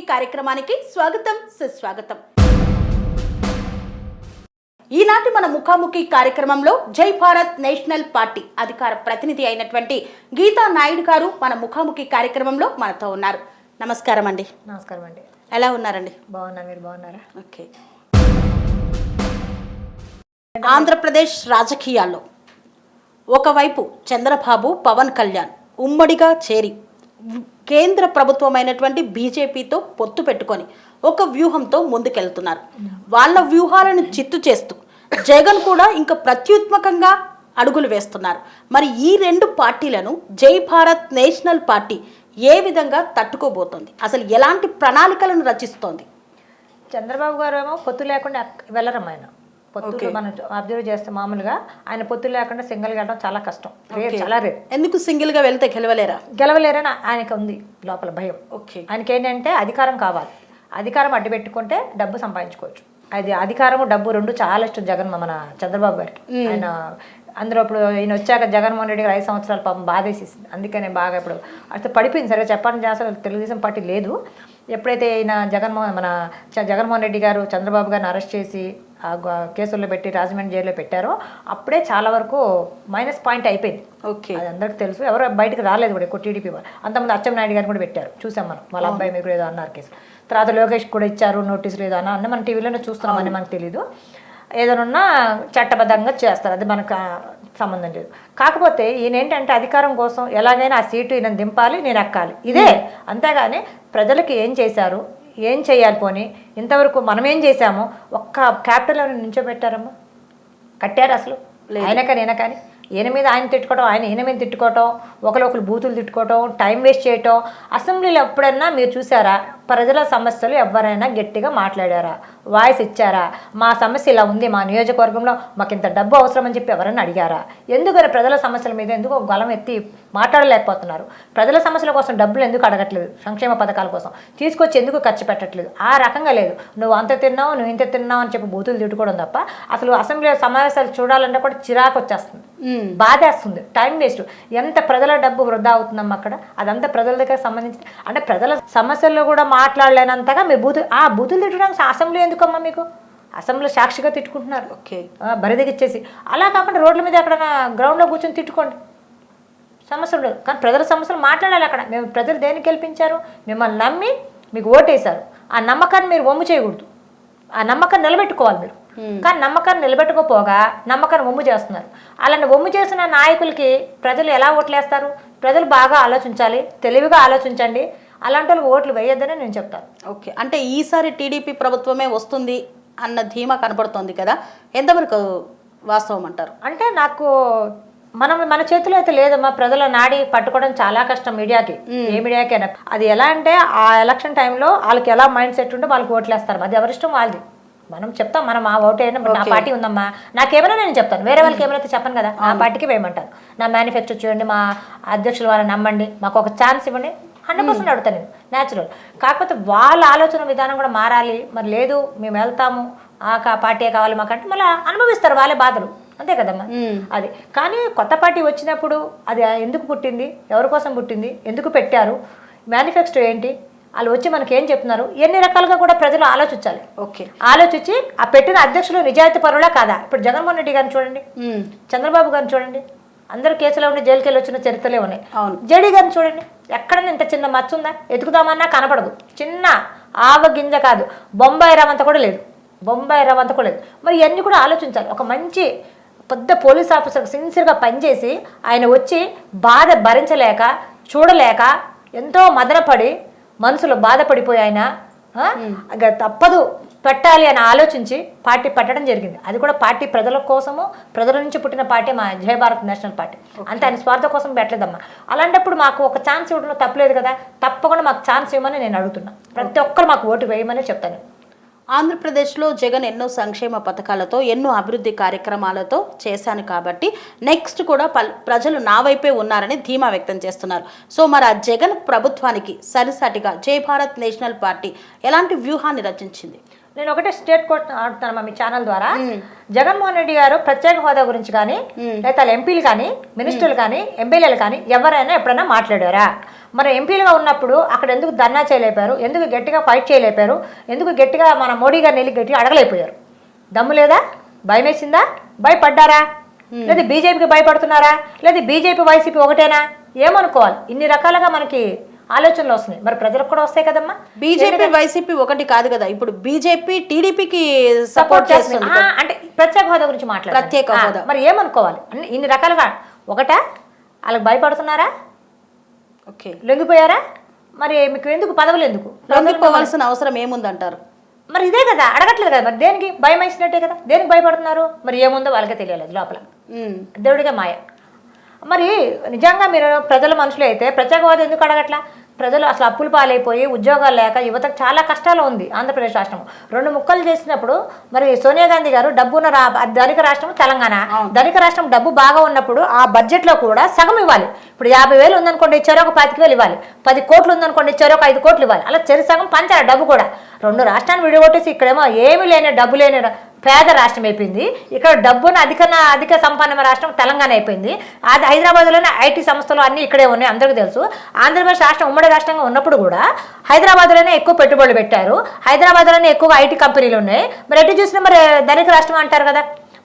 కార్యక్రమానికి స్వాగతం సుస్వాగతం. ఈనాటి మన ముఖాముఖి కార్యక్రమంలో జై భారత్ నేషనల్ పార్టీ అధికార ప్రతినిధి అయినటువంటి గీతా నాయుడు గారు మన ముఖాముఖి కార్యక్రమంలో మనతో ఉన్నారు. నమస్కారం అండి. నమస్కారం అండి. ఎలా ఉన్నారండి? బాగున్నా మీరు బాగున్నారా? ఓకే. ఆంధ్రప్రదేశ్ రాజకీయాల్లో ఒకవైపు చంద్రబాబు పవన్ కళ్యాణ్ ఉమ్మడిగా చేరి కేంద్ర ప్రభుత్వమైనటువంటి బీజేపీతో పొత్తు పెట్టుకొని ఒక వ్యూహంతో ముందుకెళ్తున్నారు. వాళ్ళ వ్యూహాలను చిత్తు చేస్తూ జగన్ కూడా ఇంకా ప్రత్యుత్మకంగా అడుగులు వేస్తున్నారు. మరి ఈ రెండు పార్టీలను జై భారత్ నేషనల్ పార్టీ ఏ విధంగా తట్టుకోబోతోంది? అసలు ఎలాంటి ప్రణాళికలను రచిస్తోంది? చంద్రబాబు గారు ఏమో పొత్తు లేకుండా వెళ్ళరమ్మాయన వెళ్ళరమ్మ ఆయన పొత్తు మనం అబ్జర్వ్ చేస్తే మామూలుగా ఆయన పొత్తు లేకుండా సింగిల్ వెళ్ళడం చాలా కష్టం. చాలా రేర్. ఎందుకు సింగిల్గా వెళ్తే గెలవలేరా? గెలవలేరని ఆయనకు ఉంది లోపల భయం. ఓకే. ఆయనకి ఏంటంటే అధికారం కావాలి. అధికారం అడ్డు పెట్టుకుంటే డబ్బు సంపాదించుకోవచ్చు. అది అధికారము డబ్బు రెండు చాలా ఇష్టం జగన్ మన చంద్రబాబు గారికి. ఆయన అందులో ఇప్పుడు ఈయన వచ్చాక జగన్మోహన్ రెడ్డి గారు ఐదు సంవత్సరాలు పాపం బాధేసేసింది. అందుకనే బాగా ఇప్పుడు అసలు పడిపోయింది. సరే చెప్పాలని చేస్తారు తెలుగుదేశం పార్టీ లేదు. ఎప్పుడైతే ఈయన జగన్మోహన్ మన జగన్మోహన్ రెడ్డి గారు చంద్రబాబు గారిని అరెస్ట్ చేసి గ- కేసుల్లో పెట్టి రాజమండ్రి జైల్లో పెట్టారో అప్పుడే చాలా వరకు మైనస్ పాయింట్ అయిపోయింది. ఓకే. అది అందరికి తెలుసు. ఎవరు బయటకు రాలేదు కూడా ఎక్కువ టీడీపీ వాళ్ళు. అంతమంది అచ్చెన్నాయుడు గారిని కూడా పెట్టారు. చూసాం మనం. వాళ్ళ అబ్బాయి మీద కూడా ఏదో అన్నారు కేసు. తర్వాత లోకేష్ కూడా ఇచ్చారు నోటీసులు ఏదో అన్న. అన్నీ మన టీవీలోనే చూస్తున్నాం అని మనకు తెలీదు. ఏదైనా చట్టబద్ధంగా చేస్తారు. అది మనకు సంబంధం లేదు. కాకపోతే ఈయన ఏంటంటే అధికారం కోసం ఎలాగైనా ఆ సీటు ఈయన దింపాలి నేను ఎక్కాలి. ఇదే. అంతేగాని ప్రజలకు ఏం చేశారు? ఏం చేయాలి పోని? ఇంతవరకు మనం ఏం చేశాము? ఒక్క క్యాపిటల్ నించోబెట్టారమ్మా? కట్టారు అసలు? ఆయన కానీ ఈయన కానీ? ఈయన మీద ఆయన తిట్టుకోవటం ఆయన ఈయన మీద తిట్టుకోవటం ఒకరు ఒకరు బూతులు తిట్టుకోవటం టైం వేస్ట్ చేయటం అసెంబ్లీలో ఎప్పుడన్నా మీరు చూసారా? ప్రజల సమస్యలు ఎవరైనా గట్టిగా మాట్లాడారా? వాయిస్ ఇచ్చారా? మా సమస్య ఇలా ఉంది మా నియోజకవర్గంలో మాకు ఇంత డబ్బు అవసరం అని చెప్పి ఎవరైనా అడిగారా? ఎందుకని ప్రజల సమస్యల మీద ఎందుకు గలం ఎత్తి మాట్లాడలేకపోతున్నారు? ప్రజల సమస్యల కోసం డబ్బులు ఎందుకు అడగట్లేదు? సంక్షేమ పథకాల కోసం. తీసుకొచ్చి ఎందుకు ఖర్చు పెట్టట్లేదు? ఆ రకంగా లేదు. నువ్వు అంత తిన్నావు నువ్వు ఇంత తిన్నావు అని చెప్పి బూతులు తిట్టుకోవడం తప్ప అసలు అసెంబ్లీ సమావేశాలు చూడాలంటే కూడా చిరాకు వచ్చేస్తుంది. బాధేస్తుంది. Time waste. ఎంత ప్రజల డబ్బు వృధా అవుతుందమ్మా అక్కడ? అదంతా ప్రజల దగ్గర సంబంధించి అంటే ప్రజల సమస్యల్లో కూడా మాట్లాడలేనంతగా మీరు బూతు ఆ బూతులు తిట్టడానికి అసెంబ్లీ ఎందుకమ్మా మీకు? అసెంబ్లీ సాక్షిగా తిట్టుకుంటున్నారు. ఓకే బరిదగిచ్చేసి అలా కాకుండా రోడ్ల మీద ఎక్కడైనా గ్రౌండ్లో కూర్చొని తిట్టుకోండి. సమస్య ఉండదు కానీ ప్రజల సమస్యలు మాట్లాడాలి అక్కడ. మేము ప్రజలు దేనికి గెలిపించారు? మిమ్మల్ని నమ్మి మీకు ఓటేశారు. ఆ నమ్మకాన్ని మీరు వమ్ము చేయకూడదు. ఆ నమ్మకాన్ని నిలబెట్టుకోవాలి మీరు. కానీ నమ్మకాన్ని నిలబెట్టుకోపోగా నమ్మకాన్ని వమ్ము చేస్తున్నారు. అలాంటి వమ్ము చేసిన నాయకులకి ప్రజలు ఎలా ఓట్లేస్తారు? ప్రజలు బాగా ఆలోచించాలి తెలివిగా ఆలోచించండి. అలాంటి వాళ్ళకి ఓట్లు వేయొద్దని నేను చెప్తాను. ఓకే. అంటే ఈసారి టీడీపీ ప్రభుత్వమే వస్తుంది అన్న ధీమా కనబడుతోంది కదా ఎంతవరకు వాస్తవం అంటారు? అంటే నాకు మనం మన చేతిలో అయితే లేదమ్మా ప్రజల నాడి పట్టుకోవడం చాలా కష్టం మీడియాకి ఏ మీడియాకైనా అది ఎలా అంటే ఆ ఎలక్షన్ టైంలో వాళ్ళకి ఎలా మైండ్ సెట్ ఉంటే వాళ్ళకి ఓట్లేస్తారు. అది ఎవరిష్టం? వాళ్ళది. మనం చెప్తాం మనం ఆ ఓటు అయినా నా పార్టీ ఉందమ్మా. నాకేమైనా నేను చెప్తాను. వేరే వాళ్ళకి ఏమైనా చెప్పను కదా నా పార్టీకి వేయమంటాను నా మేనిఫెస్టో చూడండి మా అధ్యక్షులు వాళ్ళని నమ్మండి మాకు ఒక ఛాన్స్ ఇవ్వండి. హండ్రెడ్ పర్సెంట్ అడుగుతాను నేను. న్యాచురల్ కాకపోతే వాళ్ళ ఆలోచన విధానం కూడా మారాలి. మరి లేదు మేము వెళ్తాము. ఆ కా- పార్టీ కావాలి మాకంటే మళ్ళీ అనుభవిస్తారు వాళ్ళే బాధలు. అంతే కదమ్మా? అది. కానీ కొత్త పార్టీ వచ్చినప్పుడు అది ఎందుకు పుట్టింది? ఎవరి కోసం పుట్టింది? ఎందుకు పెట్టారు? మేనిఫెస్టో ఏంటి? వాళ్ళు వచ్చి మనకి ఏం చెప్తున్నారు? ఎన్ని రకాలుగా కూడా ప్రజలు ఆలోచించాలి. ఓకే. ఆలోచించి ఆ పెట్టిన అధ్యక్షులు నిజాయితీ పరులా కాదా? ఇప్పుడు జగన్మోహన్ రెడ్డి గారిని చూడండి. చంద్రబాబు గారిని చూడండి. అందరు కేసులో ఉండి జైలుకి వెళ్ళి వచ్చిన చరిత్రలే ఉన్నాయి. అవును. జేడీ గారిని చూడండి. ఎక్కడన్నా ఇంత చిన్న మచ్చ ఉందా ఎతుకుదామన్నా కనపడదు చిన్న ఆవ గింజ కాదు. బొంబాయి రవంత కూడా లేదు. బొంబాయి రవంత కూడా లేదు. మరి ఇవన్నీ కూడా ఆలోచించాలి. ఒక మంచి పెద్ద పోలీస్ ఆఫీసర్ సిన్సియర్గా పనిచేసి ఆయన వచ్చి బాధ భరించలేక చూడలేక ఎంతో మదనపడి మనసులో బాధపడిపోయి ఆయన తప్పదు. పెట్టాలి అని ఆలోచించి పార్టీ పెట్టడం జరిగింది. అది కూడా పార్టీ ప్రజల కోసము ప్రజల నుంచి పుట్టిన పార్టీ మా జయ భారత్ నేషనల్ పార్టీ. అంతే ఆయన స్వార్థ కోసం పెట్టలేదమ్మా. అలాంటప్పుడు మాకు ఒక ఛాన్స్ ఇవ్వడంలో తప్పలేదు కదా తప్పకుండా మాకు ఛాన్స్ ఇవ్వమని నేను అడుగుతున్నా. ప్రతి ఒక్కరు మాకు ఓటు వేయమని చెప్తాను. ఆంధ్రప్రదేశ్లో జగన్ ఎన్నో సంక్షేమ పథకాలతో ఎన్నో అభివృద్ధి కార్యక్రమాలతో చేశాను కాబట్టి నెక్స్ట్ కూడా ప్రజలు నా వైపే ఉన్నారని ధీమా వ్యక్తం చేస్తున్నారు. సో మరి ఆ జగన్ ప్రభుత్వానికి సరిసాటిగా జై భారత్ నేషనల్ పార్టీ ఎలాంటి వ్యూహాన్ని రచించింది? నేను ఒకటే స్టేట్ కోర్ట్ ఆడుతాను మీ ఛానల్ ద్వారా. జగన్మోహన్ రెడ్డి గారు ప్రత్యేక హోదా గురించి కానీ లేదా ఎంపీలు కానీ మినిస్టర్లు కానీ ఎమ్మెల్యేలు కానీ ఎవరైనా ఎప్పుడైనా మాట్లాడారా? మరి ఎంపీలుగా ఉన్నప్పుడు అక్కడ ఎందుకు ధర్నా చేయలేపారు? ఎందుకు గట్టిగా ఫైట్ చేయలేపారు? ఎందుకు గట్టిగా మన మోడీ గారిని వెళ్ళి గట్టిగా అడగలేకపోయారు? దమ్ము లేదా? భయం వేసిందా భయపడ్డారా లేదా బీజేపీకి భయపడుతున్నారా? లేదా బీజేపీ వైసీపీ ఒకటేనా? ఏమనుకోవాలి? ఇన్ని రకాలుగా మనకి ఆలోచనలు వస్తున్నాయి. మరి ప్రజలకు కూడా వస్తాయి కదమ్మా? బీజేపీ వైసీపీ ఒకటి కాదు కదా. ఇప్పుడు బీజేపీ టీడీపీకి సపోర్ట్ చేస్తుంది. అంటే ప్రత్యేక హోదా గురించి మాట్లాడారు ప్రత్యేక హోదా. మరి ఏమనుకోవాలి? ఇన్ని రకాలుగా. ఒకటా వాళ్ళకి భయపడుతున్నారా? ఓకే. లొంగిపోయారా? మరి మీకు ఎందుకు పదవులు ఎందుకు? లొంగిపోవాల్సిన అవసరం ఏముందంటారు? మరి ఇదే కదా అడగట్లేదు కదా. మరి దేనికి భయం వేసినట్టే కదా. దేనికి భయపడుతున్నారు? మరి ఏముందో వాళ్ళకే తెలియలేదు లోపల. దేవుడిగా మాయ. మరి నిజంగా మీరు ప్రజల మనుషులు అయితే ప్రత్యేక హోదా ఎందుకు అడగట్లా? ప్రజలు అసలు అప్పులు పాలైపోయి ఉద్యోగాలు లేక యువతకు చాలా కష్టాలు ఉంది ఆంధ్రప్రదేశ్ రాష్ట్రం. రెండు ముక్కలు చేసినప్పుడు మరి సోనియా గాంధీ గారు డబ్బున్న రా ధనిక రాష్ట్రం తెలంగాణ. ధనిక రాష్ట్రం డబ్బు బాగా ఉన్నప్పుడు ఆ బడ్జెట్లో కూడా సగం ఇవ్వాలి. ఇప్పుడు యాభై వేలు ఉందనుకోండి ఇచ్చారో ఒక పాతిక వేలు ఇవ్వాలి. పది కోట్లు ఉందనుకోండి ఇచ్చారో ఒక ఐదు కోట్లు ఇవ్వాలి. అలా చెరి సగం పంచాలి డబ్బు కూడా. రెండు రాష్ట్రాన్ని విడగొట్టేసి ఇక్కడేమో ఏమీ లేని డబ్బు లేని పేద రాష్ట్రం అయిపోయింది. ఇక్కడ డబ్బున అధిక అధిక సంపన్న రాష్ట్రం తెలంగాణ అయిపోయింది. అది హైదరాబాద్లోనే ఐటీ సంస్థలు అన్నీ ఇక్కడే ఉన్నాయి అందరికీ తెలుసు. ఆంధ్రప్రదేశ్ రాష్ట్రం ఉమ్మడి రాష్ట్రంగా ఉన్నప్పుడు కూడా హైదరాబాద్లోనే ఎక్కువ పెట్టుబడులు పెట్టారు. హైదరాబాద్లోనే ఎక్కువగా ఐటీ కంపెనీలు ఉన్నాయి. మరి ఎటు చూసినా మరి ధనిక రాష్ట్రం అంటారు కదా.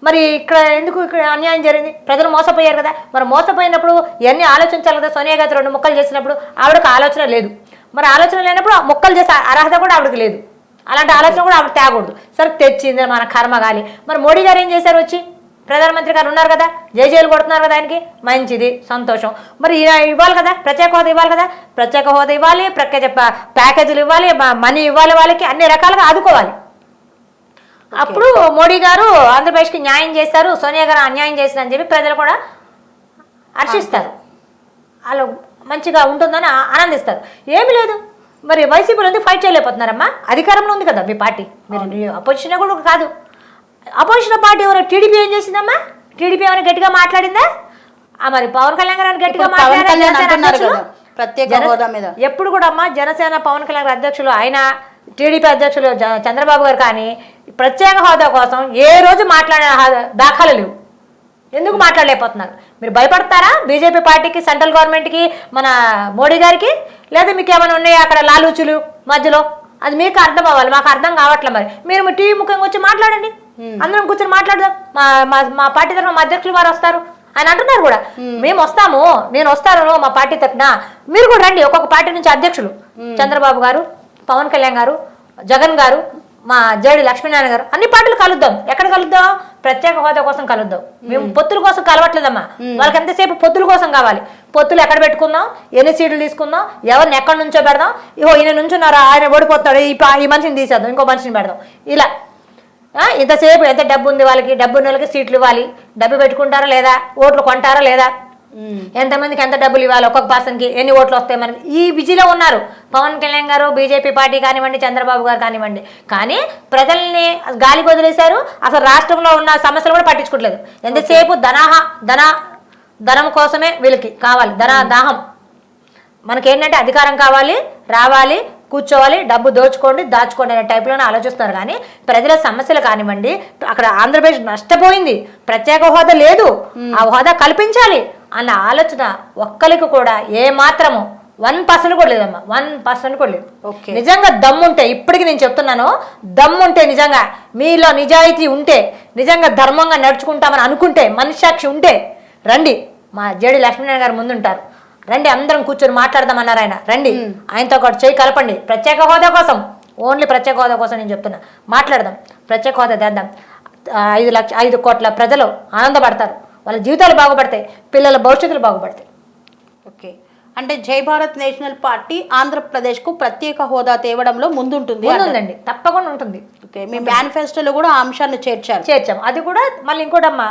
మరి ఇక్కడ ఎందుకు ఇక్కడ అన్యాయం జరిగింది? ప్రజలు మోసపోయారు కదా. మరి మోసపోయినప్పుడు ఇవన్నీ ఆలోచించాలి కదా. సోనియా గాంధీ రెండు ముక్కలు చేసినప్పుడు ఆవిడకి ఆలోచన లేదు. మరి ఆలోచన లేనప్పుడు ఆ ముక్కలు చేసే అర్హత కూడా ఆవిడకి లేదు. అలాంటి ఆలోచన కూడా ఆవిడ తేకూడదు. సరే తెచ్చింది మన కర్మగాలి మరి మోడీ గారు ఏం చేశారు వచ్చి? ప్రధానమంత్రి గారు ఉన్నారు కదా జేజేలు కొడుతున్నారు కదా ఆయనకి? మంచిది సంతోషం. మరి ఇవ్వాలి కదా ప్రత్యేక హోదా ఇవ్వాలి కదా? ప్రత్యేక హోదా ఇవ్వాలి ప్రత్యేక ప్యాకేజీలు ఇవ్వాలి మనీ ఇవ్వాలి వాళ్ళకి అన్ని రకాలుగా ఆదుకోవాలి. అప్పుడు మోడీ గారు ఆంధ్రప్రదేశ్కి న్యాయం చేశారు సోనియా గారు అన్యాయం చేశారని చెప్పి ప్రజలు కూడా హర్షిస్తారు. వాళ్ళు మంచిగా ఉంటుందని ఆనందిస్తారు. ఏమీ లేదు. మరి వైసీపీలో ఎందుకు ఫైట్ చేయలేకపోతున్నారమ్మా? అధికారంలో ఉంది కదా మీ పార్టీ. మీరు అపోజిషన్ కూడా కాదు. అపోజిషన్ పార్టీ ఎవరో టీడీపీ ఏం చేసిందమ్మా? టీడీపీ ఏమైనా గట్టిగా మాట్లాడిందా? ఆ మరి పవన్ కళ్యాణ్ గారు గట్టిగా మాట్లాడారా ఎప్పుడు కూడా అమ్మా జనసేన పవన్ కళ్యాణ్ గారి అధ్యక్షులు ఆయన టీడీపీ అధ్యక్షులు చంద్రబాబు గారు కానీ ప్రత్యేక హోదా కోసం ఏ రోజు మాట్లాడిన హా- దాఖలు లేవు. ఎందుకు మాట్లాడలేకపోతున్నారు? మీరు భయపడతారా? బీజేపీ పార్టీకి సెంట్రల్ గవర్నమెంట్కి మన మోడీ గారికి? లేదా మీకు ఏమైనా ఉన్నాయా అక్కడ లాలూచులు మధ్యలో? అది మీకు అర్థం అవ్వాలి మాకు అర్థం కావట్లే మరి. మీరు మీ టీవీ ముఖంగా వచ్చి మాట్లాడండి. అందరం కూర్చొని మాట్లాడదాం. మా మా మా పార్టీ తరఫున మా అధ్యక్షులు వారు వస్తారు. ఆయన అంటున్నారు కూడా. మేము వస్తాము నేను వస్తాను మా పార్టీ తరఫున. మీరు కూడా రండి ఒక్కొక్క పార్టీ నుంచి అధ్యక్షులు. చంద్రబాబు గారు పవన్ కళ్యాణ్ గారు జగన్ గారు. మా జేడి లక్ష్మీనారాయణ గారు అన్ని పార్టీలు కలుద్దాం. ఎక్కడ కలుద్దాం? ప్రత్యేక హోదా కోసం కలుద్దాం. మేము పొత్తుల కోసం కలవట్లేదమ్మా. వాళ్ళకి ఎంతసేపు పొత్తుల కోసం కావాలి? పొత్తులు ఎక్కడ పెట్టుకుందాం? ఎన్ని సీట్లు తీసుకుందాం? ఎవరిని ఎక్కడి నుంచో పెడదాం? ఇగో ఈయన నుంచున్నారా? ఆయన ఓడిపోతాడు ఈ మనిషిని తీసేద్దాం. ఇంకో మనిషిని పెడదాం. ఇలా. ఇంతసేపు ఎంత డబ్బు ఉంది వాళ్ళకి? డబ్బు ఉన్న వాళ్ళకి సీట్లు ఇవ్వాలి. డబ్బు పెట్టుకుంటారా లేదా? ఓట్లు కొంటారా లేదా? ఎంతమందికి ఎంత డబ్బులు ఇవ్వాలి? ఒక్కొక్క పర్సన్కి ఎన్ని ఓట్లు వస్తాయి మనకి? ఈ బిజీలో ఉన్నారు. పవన్ కళ్యాణ్ గారు బీజేపీ పార్టీ కానివ్వండి చంద్రబాబు గారు కానివ్వండి. కానీ ప్రజల్ని గాలికి వదిలేశారు. అసలు రాష్ట్రంలో ఉన్న సమస్యలు కూడా పట్టించుకోవట్లేదు. ఎంతసేపు ధనాహ ధన ధనం కోసమే వీళ్ళకి కావాలి. ధన దాహం. మనకేంటంటే అధికారం కావాలి రావాలి కూర్చోవాలి డబ్బు దోచుకోండి దాచుకోండి అనే టైప్లోనే ఆలోచిస్తున్నారు. కానీ ప్రజల సమస్యలు కానివ్వండి అక్కడ ఆంధ్రప్రదేశ్ నష్టపోయింది ప్రత్యేక హోదా లేదు ఆ హోదా కల్పించాలి అన్న ఆలోచన ఒక్కరికి కూడా ఏ మాత్రము వన్ పర్సెంట్ కూడా లేదమ్మా వన్ పర్సెంట్ కూడా లేదు. ఓకే. నిజంగా దమ్ముంటే ఇప్పటికి నేను చెప్తున్నాను దమ్ముంటే నిజంగా మీలో నిజాయితీ ఉంటే నిజంగా ధర్మంగా నడుచుకుంటామని అనుకుంటే మనస్సాక్షి ఉంటే రండి మా జేడి లక్ష్మీనారాయణ గారు ముందుంటారు. రండి అందరం కూర్చొని మాట్లాడదామన్నారు ఆయన. రండి ఆయనతో ఒకటి చేయి కలపండి. ప్రత్యేక హోదా కోసం ఓన్లీ ప్రత్యేక హోదా కోసం నేను చెప్తున్నా. మాట్లాడదాం ప్రత్యేక హోదా తెద్దాం. ఆ, ఐదు లక్ష ఐదు కోట్ల ప్రజలు ఆనందపడతారు. వాళ్ళ జీవితాలు బాగుపడతాయి పిల్లల భవిష్యత్తులు బాగుపడతాయి. ఓకే. అంటే జై భారత్ నేషనల్ పార్టీ ఆంధ్రప్రదేశ్కు ప్రత్యేక హోదా తేవడంలో ముందుంటుంది. ముందుందండి. తప్పకుండా ఉంటుంది. ఓకే మీ మేనిఫెస్టోలో కూడా ఆ అంశాన్ని చేర్చారు. చేర్చాం. అది కూడా మళ్ళీ ఇంకోటమ్మా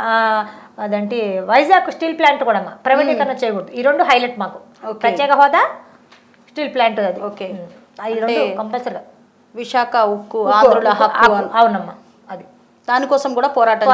అదేంటి వైజాగ్ స్టీల్ ప్లాంట్ కూడా అమ్మా. ప్రైవేటీకరణ చేయకూడదు. ఈ రెండు హైలైట్ మాకు. ప్రత్యేక హోదా స్టీల్ ప్లాంట్ అది. ఆ ఈ రెండు కంపల్సరీగా. విశాఖ ఉక్కు ఆంధ్రుల. అవునమ్మా అది. దానికోసం కూడా పోరాటం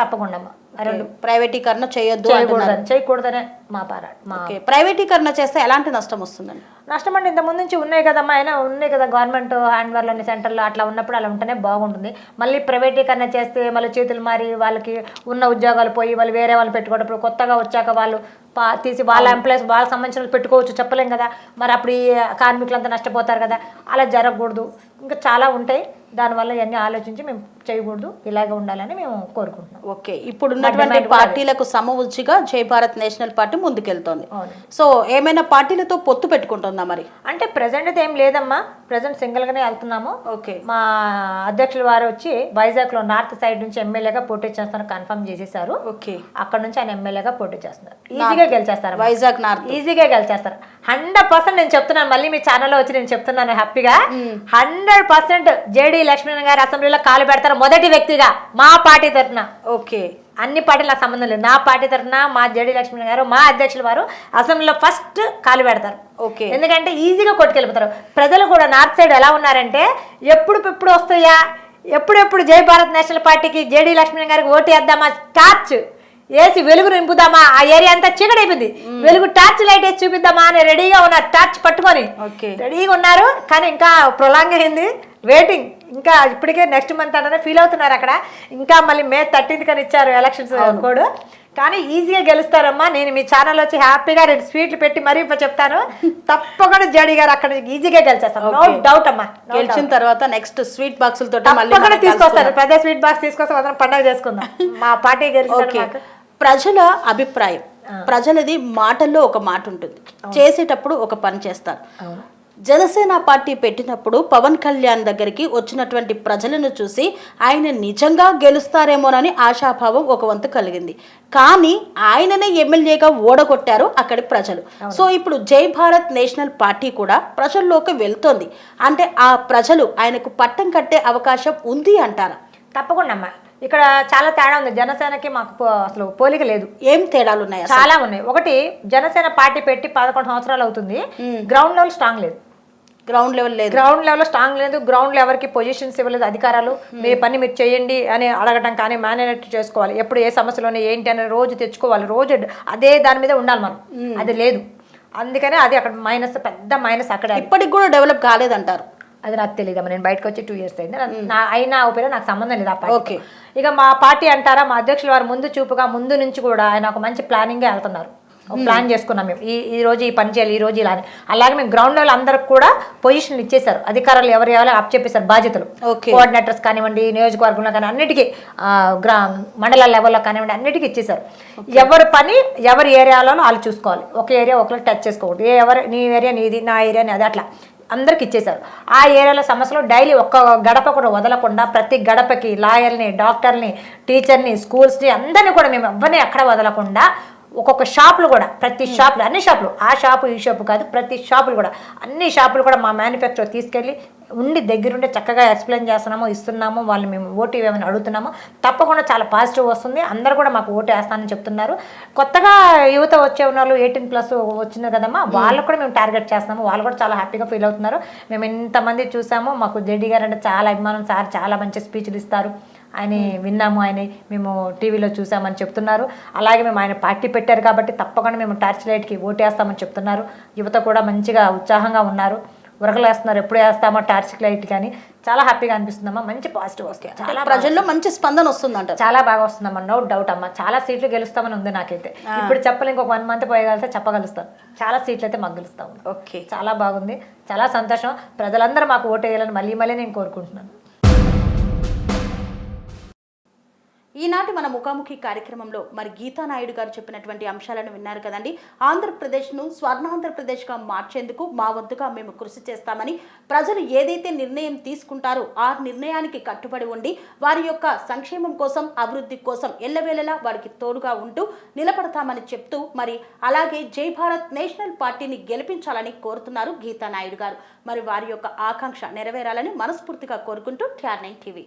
తప్పకుండా అమ్మా. రెండు ప్రైవేటీకరణ చేయొద్దు చేయకూడదని చేయకూడదనే మా పారా మా ప్రైవేటీకరణ చేస్తే ఎలాంటి నష్టం వస్తుందండి? నష్టం అంటే ఇంత ముందు నుంచి ఉన్నాయి కదమ్మా అయినా ఉన్నాయి కదా గవర్నమెంట్ హ్యాండ్ అని సెంటర్లో అట్లా ఉన్నప్పుడు అలా ఉంటేనే బాగుంటుంది. మళ్ళీ ప్రైవేటీకరణ చేస్తే మళ్ళీ చేతులు మారి వాళ్ళకి ఉన్న ఉద్యోగాలు పోయి వాళ్ళు వేరే వాళ్ళు పెట్టుకోవడం కొత్తగా వచ్చాక వాళ్ళు పా తీసి వాళ్ళ ఎంప్లాయీస్ వాళ్ళకి సంబంధించిన పెట్టుకోవచ్చు చెప్పలేం కదా. మరి అప్పుడు ఈ కార్మికులంతా నష్టపోతారు కదా. అలా జరగకూడదు. ఇంకా చాలా ఉంటాయి. దానివల్ల ఇవన్నీ ఆలోచించి మేము చేయకూడదు. ఇలాగే ఉండాలని మేము కోరుకుంటున్నాం. ఓకే. ఇప్పుడు ఉన్నటువంటి పార్టీలకు సమవుచ్చిగా జై భారత్ నేషనల్ పార్టీ ముందుకెళ్తోంది. సో ఏమైనా పార్టీలతో పొత్తు పెట్టుకుంటుందా మరి? అంటే ప్రజెంట్ అయితే ఏం లేదమ్మా. ప్రజెంట్ సింగిల్గానే వెళ్తున్నాము. ఓకే. మా అధ్యక్షుల వారు వచ్చి వైజాగ్లో నార్త్ సైడ్ నుంచి ఎమ్మెల్యేగా పోటీ చేస్తారని కన్ఫర్మ్ చేసేసారు ఓకే. అక్కడ నుంచి ఆయన ఎమ్మెల్యేగా పోటీ చేస్తున్నారు. ఈజీగా గెలిచేస్తారు. వైజాగ్ నార్త్. ఈజీగా గెలిచేస్తారు. హండ్రెడ్ పర్సెంట్ నేను చెప్తున్నాను. మళ్ళీ మీ ఛానల్లో వచ్చి నేను చెప్తున్నాను హ్యాపీగా. హండ్రెడ్ పర్సెంట్ జేడి లక్ష్మణ్ గారు అసెంబ్లీలో కాలు పెడతారు మొదటి వ్యక్తిగా మా పార్టీ తరఫున. ఓకే. అన్ని పార్టీల సంబంధం లేదు. నా పార్టీ తరఫున మా జేడి లక్ష్మణ్ గారు మా అధ్యక్షుల వారు అసెంబ్లీలో ఫస్ట్ కాలు పెడతారు. ఓకే. ఎందుకంటే ఈజీగా కొట్టుకెళ్ళిపోతారు. ప్రజలు కూడా నార్త్ సైడ్ ఎలా ఉన్నారంటే ఎప్పుడు ఎప్పుడు వస్తాయా? ఎప్పుడెప్పుడు జై భారత్ నేషనల్ పార్టీకి జేడి లక్ష్మణ్ గారికి ఓటు వేద్దామా? టార్చ్ వేసి వెలుగు నింపుదామా? ఆ ఏరియా అంతా చీకటైపోయింది. వెలుగు టార్చ్ లైట్ వేసి చూపిద్దామా అని రెడీగా ఉన్నారు టార్చ్ పట్టుకొని రెడీగా ఉన్నారు. కానీ ఇంకా ప్రొలాంగ్ అయింది. వెయిటింగ్ ఇంకా ఇప్పటికే నెక్స్ట్ మంత్ అంటే ఫీల్ అవుతున్నారు అక్కడ. ఇంకా మళ్ళీ మే థర్టీన్త్ కానీ ఇచ్చారు ఎలక్షన్స్ కోడ్. కానీ ఈజీగా గెలుస్తారమ్మా. నేను మీ ఛానల్ వచ్చి హ్యాపీగా రెండు స్వీట్లు పెట్టి మరీ ఇప్పుడు చెప్తాను. తప్పకుండా జేడీ గారు అక్కడ ఈజీగా గెలిచేస్తారు. నో డౌట్ అమ్మా. గెలిచిన తర్వాత నెక్స్ట్ స్వీట్ బాక్సులతో మళ్ళీ తప్పకుండా మనం తీసుకొస్తారు. పెద్ద స్వీట్ బాక్స్ తీసుకొస్తే అందరం పండగ చేసుకుందాం. మా పార్టీ మాకు. ప్రజల అభిప్రాయం. ప్రజలది మాటల్లో ఒక మాట ఉంటుంది. చేసేటప్పుడు ఒక పని చేస్తారు. జనసేన పార్టీ పెట్టినప్పుడు పవన్ కళ్యాణ్ దగ్గరికి వచ్చినటువంటి ప్రజలను చూసి ఆయన నిజంగా గెలుస్తారేమోనని ఆశాభావం ఒక వంతు కలిగింది. కానీ ఆయననే ఎమ్మెల్యేగా ఓడగొట్టారు అక్కడి ప్రజలు. సో ఇప్పుడు జై భారత్ నేషనల్ పార్టీ కూడా ప్రజల్లోకి వెళ్తోంది. అంటే ఆ ప్రజలు ఆయనకు పట్టం కట్టే అవకాశం ఉంది అంటారా? తప్పకుండా అమ్మా. ఇక్కడ చాలా తేడా ఉంది. జనసేనకి మాకు అసలు పోలిక లేదు. ఏం తేడాలు ఉన్నాయి? చాలా ఉన్నాయి. ఒకటి జనసేన పార్టీ పెట్టి పదకొండు సంవత్సరాలు అవుతుంది. గ్రౌండ్ లెవెల్ స్ట్రాంగ్ లేదు. గ్రౌండ్ లెవెల్ లేదు. గ్రౌండ్ లెవెల్ స్ట్రాంగ్ లేదు. గ్రౌండ్ లెవెల్కి పొజిషన్స్ ఇవ్వలేదు. అధికారాలు మీ పని మీరు చేయండి అని అడగటం కానీ మేనేజ్ చేసుకోవాలి. ఎప్పుడు ఏ సమస్యలు ఉన్నాయి ఏంటి అని రోజు తెచ్చుకోవాలి. రోజు అదే దాని మీద ఉండాలి మనం. అది లేదు. అందుకనే అది అక్కడ మైనస్ పెద్ద మైనస్ అక్కడ ఇప్పటికి కూడా డెవలప్ కాలేదంటారు. అది నాకు తెలియదమ్మా. నేను బయటకు వచ్చి టూ ఇయర్స్ అయింది. నా- నా అయినా ఓపెన్ నాకు సంబంధం లేదు ఆ పార్టీ ఓకే. ఇక మా పార్టీ అంటారా? మా అధ్యక్షుల వారు ముందు చూపుగా ముందు నుంచి కూడా ఆయన ఒక మంచి ప్లానింగ్గా వెళ్తున్నారు. ప్లాన్ చేసుకున్నాం మేము. ఈ ఈ రోజు ఈ పని చేయాలి ఈ రోజు ఇలా అని. అలాగే మేము గ్రౌండ్ లెవెల్ అందరికి కూడా పొజిషన్లు ఇచ్చేశారు. అధికారులు ఎవరు ఎవరో అప్ చెప్పేశారు బాధ్యతలు. కోఆర్డినేటర్స్ కానివ్వండి నియోజకవర్గంలో కానీ అన్నిటికీ గ్రా మండల లెవెల్లో కానివ్వండి అన్నిటికీ ఇచ్చేశారు. ఎవరి పని ఎవరి ఏరియాలో వాళ్ళు చూసుకోవాలి. ఒక ఏరియా ఒకరికి టచ్ చేసుకోకూడదు. ఏ ఎవరు నీ ఏరియా నీది నా ఏరియా నీది అట్లా. అందరికి ఇచ్చేశారు. ఆ ఏరియాలో సమస్యలు డైలీ ఒక్క గడప కూడా వదలకుండా ప్రతి గడపకి లాయర్ని డాక్టర్ని టీచర్ని స్కూల్స్ని అందరినీ కూడా మేము ఎవరిని ఎక్కడ వదలకుండా ఒక్కొక్క షాపులు కూడా ప్రతి షాపులు అన్ని షాపులు ఆ షాపు ఈ షాపు కాదు ప్రతి షాపులు కూడా అన్ని షాపులు కూడా మా మ్యానుఫ్యాక్చర్ తీసుకెళ్ళి ఉండి దగ్గరుండి చక్కగా ఎక్స్ప్లెయిన్ చేస్తున్నాము ఇస్తున్నాము వాళ్ళు మేము ఓటు ఇవ్వమని అడుగుతున్నాము తప్పకుండా చాలా పాజిటివ్ వస్తుంది. అందరూ కూడా మాకు ఓటు వేస్తానని చెప్తున్నారు. కొత్తగా యువత వచ్చే ఉన్న వాళ్ళు ఎయిటీన్ ప్లస్ వచ్చింది కదమ్మా వాళ్ళకు కూడా మేము టార్గెట్ చేస్తున్నాము. వాళ్ళు కూడా చాలా హ్యాపీగా ఫీల్ అవుతున్నారు. మేము ఇంతమంది చూసాము మాకు జెడ్డీ గారు అంటే చాలా అభిమానం సార్ చాలా మంచి స్పీచ్లు ఇస్తారు. ఆయన విన్నాము ఆయన మేము టీవీలో చూసామని చెప్తున్నారు. అలాగే మేము ఆయన పార్టీ పెట్టారు కాబట్టి తప్పకుండా మేము టార్చ్ లైట్కి ఓటేస్తామని చెప్తున్నారు. యువత కూడా మంచిగా ఉత్సాహంగా ఉన్నారు. ఉరకలు వేస్తున్నారు ఎప్పుడు వేస్తామో టార్చ్ లైట్ కానీ చాలా హ్యాపీగా అనిపిస్తుందమ్మా మంచి పాజిటివ్ వస్తుంది చాలా ప్రజల్లో మంచి స్పందన వస్తుందంటారు చాలా బాగా వస్తుందమ్మా. నో డౌట్ అమ్మా. చాలా సీట్లు గెలుస్తామని ఉంది నాకైతే. ఇప్పుడు చెప్పలేం ఇంకొక వన్ మంత్ పోయగలితే చెప్పగలుస్తాను చాలా సీట్లు అయితే మాకు గెలుస్తాము ఓకే. చాలా బాగుంది. చాలా సంతోషం. ప్రజలందరూ మాకు ఓటు వేయాలని మళ్ళీ మళ్ళీ నేను కోరుకుంటున్నాను. ఈనాటి మన ముఖాముఖి కార్యక్రమంలో మరి గీతానాయుడు గారు చెప్పినటువంటి అంశాలను విన్నారు కదండి. ఆంధ్రప్రదేశ్ను స్వర్ణాంధ్రప్రదేశ్గా మార్చేందుకు మా వంతుగా మేము కృషి చేస్తామని ప్రజలు ఏదైతే నిర్ణయం తీసుకుంటారో ఆ నిర్ణయానికి కట్టుబడి ఉండి వారి యొక్క సంక్షేమం కోసం అభివృద్ధి కోసం ఎల్లవేళలా వారికి తోడుగా ఉంటూ నిలబడతామని చెప్తూ మరి అలాగే జై భారత్ నేషనల్ పార్టీని గెలిపించాలని కోరుతున్నారు గీతానాయుడు గారు. మరి వారి యొక్క ఆకాంక్ష నెరవేరాలని మనస్ఫూర్తిగా కోరుకుంటూ ట్యార్నైన్ నైన్ టీవీ.